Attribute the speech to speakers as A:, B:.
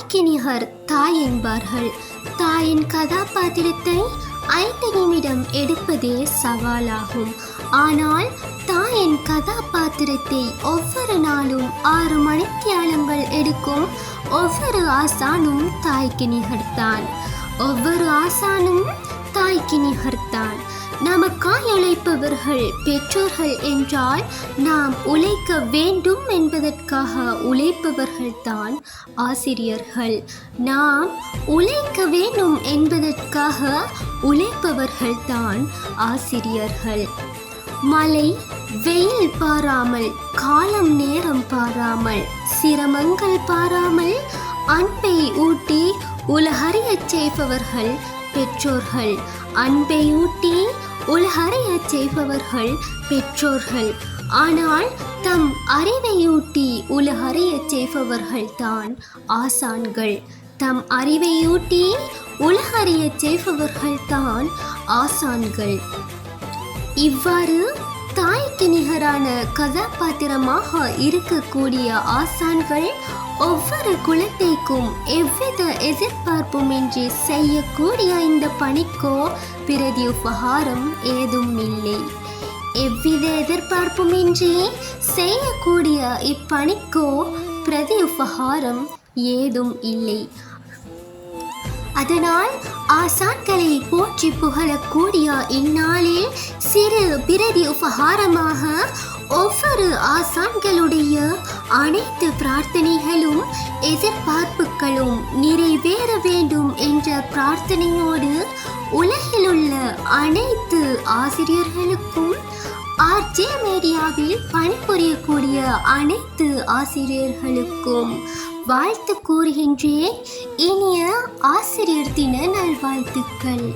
A: தாய்க்கு தாய் என்பார்கள். தாயின் கதாபாத்திரத்தை ஐந்து நிமிடம் எடுப்பதே சவாலாகும். ஆனால் தாயின் கதாபாத்திரத்தை ஒவ்வொரு நாளும் ஆறு மணித்தியாலங்கள் எடுக்கும் ஒவ்வொரு ஆசானும் தாய்க்கு நிகர்த்தான் ஒவ்வொரு ஆசானும் தாய்க்கு நிகர்த்தான். நமக்காய் உழைப்பவர்கள் பெற்றோர்கள் என்றால் நாம் உழைக்க வேண்டும் என்பதற்காக உழைப்பவர்கள்தான் ஆசிரியர்கள். நாம் உழைக்க வேண்டும் என்பதற்காக உழைப்பவர்கள்தான் ஆசிரியர்கள். மழை வெயில் பாராமல் காலம் நேரம் பாராமல் சிரமங்கள் பாராமல் அன்பை ஊட்டி உலகறியச் செய்பவர்கள் பெற்றோர்கள். அன்பையூட்டி ஊட்டி செய்பவர்கள் பெற்றோர்கள். ஆனால் தம் அறிவையூட்டி உலகறியச் செய்பவர்கள்தான் ஆசான்கள். தம் அறிவையூட்டி உலகறியச் செய்பவர்கள்தான் ஆசான்கள். இவ்வாறு தாய்க்கு நிகரான கதாபாத்திரமாக இருக்கக்கூடிய ஆசான்கள் ஒவ்வொரு குழந்தைக்கும் எவ்வித எதிர்பார்ப்புமின்றி செய்யக்கூடிய இந்த பணிக்கோ பிரதி உபகாரம் ஏதும் இல்லை எவ்வித எதிர்பார்ப்புமின்றி செய்யக்கூடிய இப்பணிக்கோ பிரதி உபகாரம் ஏதும் இல்லை. அதனால் ஆசான்களை போற்றி புகழக்கூடிய இந்நாளில் சிறு பிரதி உபகாரமாக ஒவ்வொரு ஆசான்களுடைய அனைத்து பிரார்த்தனைகளும் எதிர்பார்ப்புகளும் நிறைவேற வேண்டும் என்ற பிரார்த்தனையோடு உலகிலுள்ள அனைத்து ஆசிரியர்களுக்கும் ஜே மீடியாவில் பணிபுரியக்கூடிய அனைத்து ஆசிரியர்களுக்கும் வாழ்த்து கூறுகின்றேன். இனிய ஆசிரியர் தின நல்வாழ்த்துக்கள்.